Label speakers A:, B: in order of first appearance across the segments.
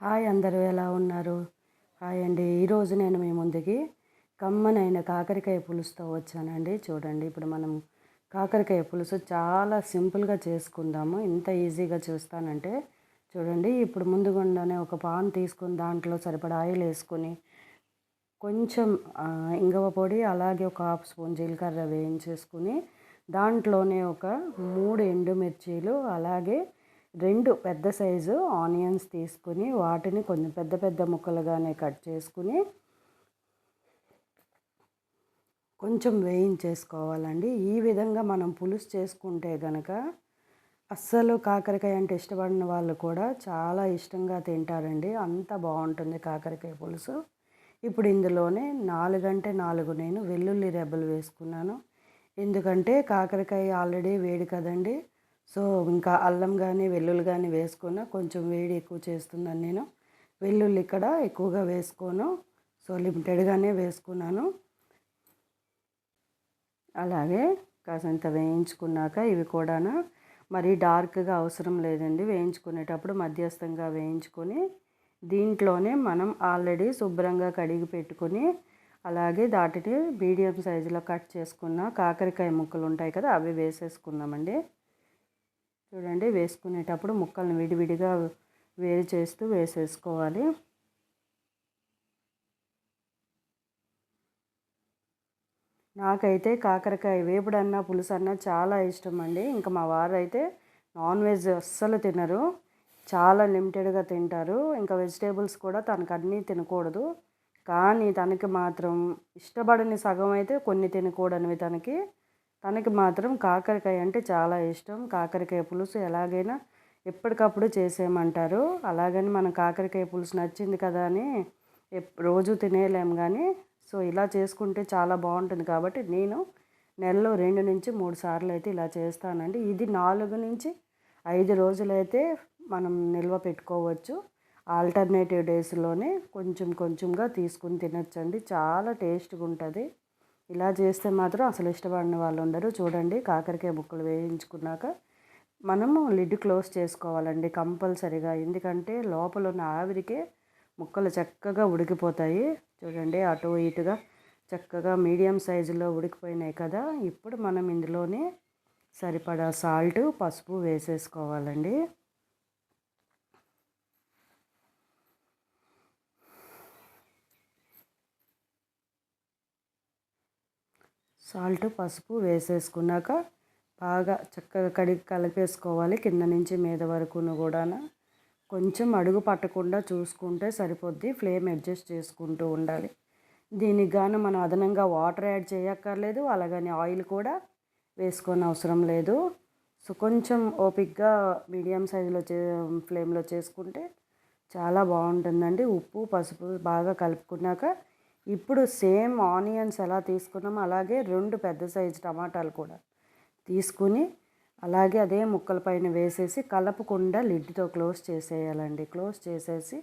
A: Hi అందరూ ఎలా ఉన్నారు? హాయ్ అండి. ఈరోజు నేను మీ ముందుకి కమ్మనైన కాకరకాయ పులుసుతో వచ్చానండి. చూడండి ఇప్పుడు మనం కాకరకాయ పులుసు చాలా సింపుల్గా చేసుకుందాము. ఇంత ఈజీగా చూస్తానంటే చూడండి ఇప్పుడు ముందుగుండానే ఒక పాన్ తీసుకుని దాంట్లో సరిపడా ఆయిల్ వేసుకొని కొంచెం ఇంగవ పొడి అలాగే ఒక హాఫ్ స్పూన్ జీలకర్ర వేయించేసుకుని దాంట్లోనే ఒక మూడు ఎండుమిర్చీలు అలాగే రెండు పెద్ద సైజు ఆనియన్స్ తీసుకుని వాటిని కొంచెం పెద్ద పెద్ద ముక్కలుగానే కట్ చేసుకుని కొంచెం వేయించేసుకోవాలండి. ఈ విధంగా మనం పులుసు చేసుకుంటే గనక అస్సలు కాకరకాయ అంటే ఇష్టపడిన వాళ్ళు కూడా చాలా ఇష్టంగా తింటారండి. అంత బాగుంటుంది కాకరకాయ పులుసు. ఇప్పుడు ఇందులోనే నాలుగంటే నాలుగు నేను వెల్లుల్లి రెబ్బలు వేసుకున్నాను. ఎందుకంటే కాకరకాయ ఆల్రెడీ వేడి కదండి. సో ఇంకా అల్లం కానీ వెల్లుల్లి కానీ వేసుకున్న కొంచెం వేడి ఎక్కువ చేస్తున్నాను నేను. వెల్లుల్లి ఇక్కడ ఎక్కువగా వేసుకోను. సో లిమిటెడ్గానే వేసుకున్నాను. అలాగే కాసంత వేయించుకున్నాక ఇవి కూడా మరీ డార్క్గా అవసరం లేదండి. వేయించుకునేటప్పుడు మధ్యస్థంగా వేయించుకొని దీంట్లోనే మనం ఆల్రెడీ శుభ్రంగా కడిగి పెట్టుకొని అలాగే దాటిని మీడియం సైజులో కట్ చేసుకున్న కాకరకాయ ముక్కలు ఉంటాయి కదా అవి వేసేసుకున్నామండి చూడండి వేసుకునేటప్పుడు ముక్కల్ని విడివిడిగా వేరు చేస్తూ వేసేసుకోవాలి. నాకైతే కాకరకాయ వేపుడన్నా పులుసు అన్నా చాలా ఇష్టం అండి ఇంకా మా వారు అయితే నాన్ వెజ్ అస్సలు తినరు. చాలా లిమిటెడ్గా తింటారు. ఇంకా వెజిటేబుల్స్ కూడా తనకు అన్నీ తినకూడదు. కానీ తనకి మాత్రం ఇష్టపడని సగం అయితే కొన్ని తినకూడనివి తనకి. తనకి మాత్రం కాకరకాయ అంటే చాలా ఇష్టం. కాకరకాయ పులుసు ఎలాగైనా ఎప్పటికప్పుడు చేసేయమంటారు. అలాగని మనం కాకరకాయ పులుసు నచ్చింది కదా అని రోజు తినేయలేము కానీ సో ఇలా చేసుకుంటే చాలా బాగుంటుంది కాబట్టి నేను నెలలో రెండు నుంచి మూడు సార్లు అయితే ఇలా చేస్తానండి. ఇది నాలుగు నుంచి ఐదు రోజులైతే మనం నిల్వ పెట్టుకోవచ్చు. ఆల్టర్నేటివ్ డేస్లోనే కొంచెం కొంచెంగా తీసుకుని తినొచ్చండి. చాలా టేస్ట్గా ఉంటుంది ఇలా చేస్తే మాత్రం అసలు ఇష్టపడిన వాళ్ళు ఉండరు. చూడండి కాకరకాయ ముక్కలు వేయించుకున్నాక మనము లిడ్ క్లోజ్ చేసుకోవాలండి కంపల్సరిగా. ఎందుకంటే లోపల ఉన్న ఆవిరికే ముక్కలు చక్కగా ఉడికిపోతాయి. చూడండి అటు ఇటుగా చక్కగా మీడియం సైజులో ఉడికిపోయినాయి కదా. ఇప్పుడు మనం ఇందులోనే సరిపడా సాల్ట్ పసుపు వేసేసుకోవాలండి. సాల్ట్ పసుపు వేసేసుకున్నాక బాగా చక్కగా కడిగి కలిపేసుకోవాలి కింద నుంచి మీద వరకును కూడా కొంచెం అడుగు పట్టకుండా చూసుకుంటే సరిపోద్ది ఫ్లేమ్ అడ్జస్ట్ చేసుకుంటూ ఉండాలి. దీనికి గాను మనం అదనంగా వాటర్ యాడ్ చేయక్కర్లేదు అలాగని ఆయిల్ కూడా వేసుకొని అవసరం లేదు. సో కొంచెం ఓపిక్గా మీడియం సైజులో చే ఫ్లేమ్లో చేసుకుంటే చాలా బాగుంటుందండి. ఉప్పు పసుపు బాగా కలుపుకున్నాక ఇప్పుడు సేమ్ ఆనియన్స్ ఎలా తీసుకున్నామో అలాగే రెండు పెద్ద సైజు టమాటాలు కూడా తీసుకుని అలాగే అదే ముక్కల పైన వేసేసి కలపకుండా లిడ్తో క్లోజ్ చేసేయాలండి. క్లోజ్ చేసేసి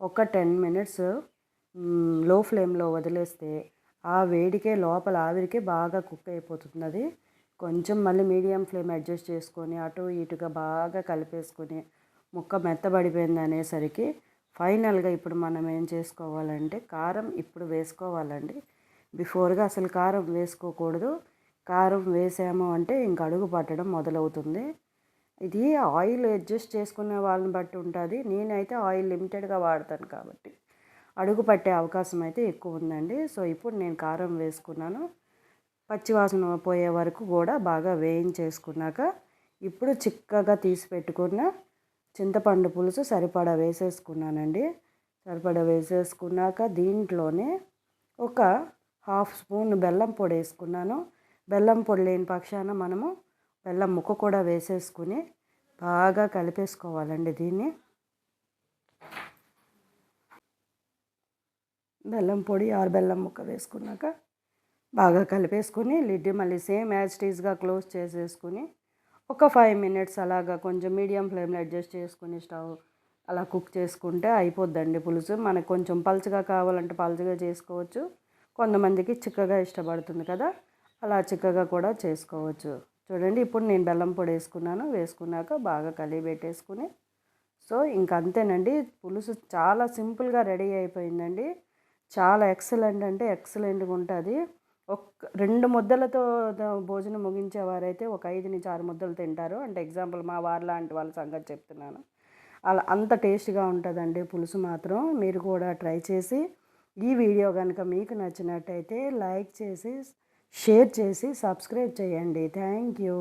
A: ఒక టెన్ మినిట్స్లో ఫ్లేమ్లో వదిలేస్తే ఆ వేడికే లోపల ఆవిరికే బాగా కుక్ అయిపోతుంది. అది కొంచెం మళ్ళీ మీడియం ఫ్లేమ్ అడ్జస్ట్ చేసుకొని అటు ఇటుగా బాగా కలిపేసుకొని ముక్క మెత్తబడిపోయింది అనేసరికి ఫైనల్గా ఇప్పుడు మనం ఏం చేసుకోవాలంటే కారం ఇప్పుడు వేసుకోవాలండి. బిఫోర్గా అసలు కారం వేసుకోకూడదు. కారం వేసాము అంటే ఇంక అడుగు పట్టడం మొదలవుతుంది. ఇది ఆయిల్ అడ్జస్ట్ చేసుకునే వాళ్ళని బట్టి ఉంటుంది. నేనైతే ఆయిల్ లిమిటెడ్గా వాడతాను కాబట్టి. అడుగు పట్టే అవకాశం అయితే ఎక్కువ ఉందండి. సో ఇప్పుడు నేను కారం వేసుకున్నాను. పచ్చివాసన పోయే వరకు కూడా బాగా వేయించేసుకున్నాక ఇప్పుడు చిక్కగా తీసి పెట్టుకున్న చింతపండు పులుసు సరిపడా వేసేసుకున్నానండి. సరిపడా వేసేసుకున్నాక దీంట్లోనే ఒక హాఫ్ స్పూన్ బెల్లం పొడి వేసుకున్నాను. బెల్లం పొడి లేని పక్షాన మనము బెల్లం ముక్క కూడా వేసేసుకుని బాగా కలిపేసుకోవాలండి దీన్ని. బెల్లం పొడి ఆరు బెల్లం ముక్క వేసుకున్నాక బాగా కలిపేసుకుని లిడ్డి మళ్ళీ సేమ్ యాజ్ టీజ్గా క్లోజ్ చేసేసుకుని ఒక ఫైవ్ మినిట్స్ అలాగా కొంచెం మీడియం ఫ్లేమ్లో అడ్జస్ట్ చేసుకుని స్టవ్ అలా కుక్ చేసుకుంటే అయిపోద్దండి పులుసు. మనకు కొంచెం పలుచగా కావాలంటే పలుచగా చేసుకోవచ్చు. కొంతమందికి చిక్కగా ఇష్టపడుతుంది కదా అలా చిక్కగా కూడా చేసుకోవచ్చు. చూడండి ఇప్పుడు నేను బెల్లం పొడి వేసుకున్నాను. వేసుకున్నాక బాగా కలిగి పెట్టేసుకుని. సో ఇంక అంతేనండి. పులుసు చాలా సింపుల్గా రెడీ అయిపోయిందండి. చాలా ఎక్సలెంట్ అంటే ఎక్సలెంట్గా ఉంటుంది. ఒక్క రెండు ముద్దలతో భోజనం ముగించేవారైతే ఒక ఐదు నుంచి ఆరు ముద్దలు తింటారు. అంటే ఎగ్జాంపుల్ మా వారు లాంటి వాళ్ళ సంగతి చెప్తున్నాను. అలా అంత టేస్ట్గా ఉంటుందండి పులుసు మాత్రం. మీరు కూడా ట్రై చేసి ఈ వీడియో కనుక మీకు నచ్చినట్టయితే లైక్ చేసి షేర్ చేసి సబ్స్క్రైబ్ చేయండి. Thank you.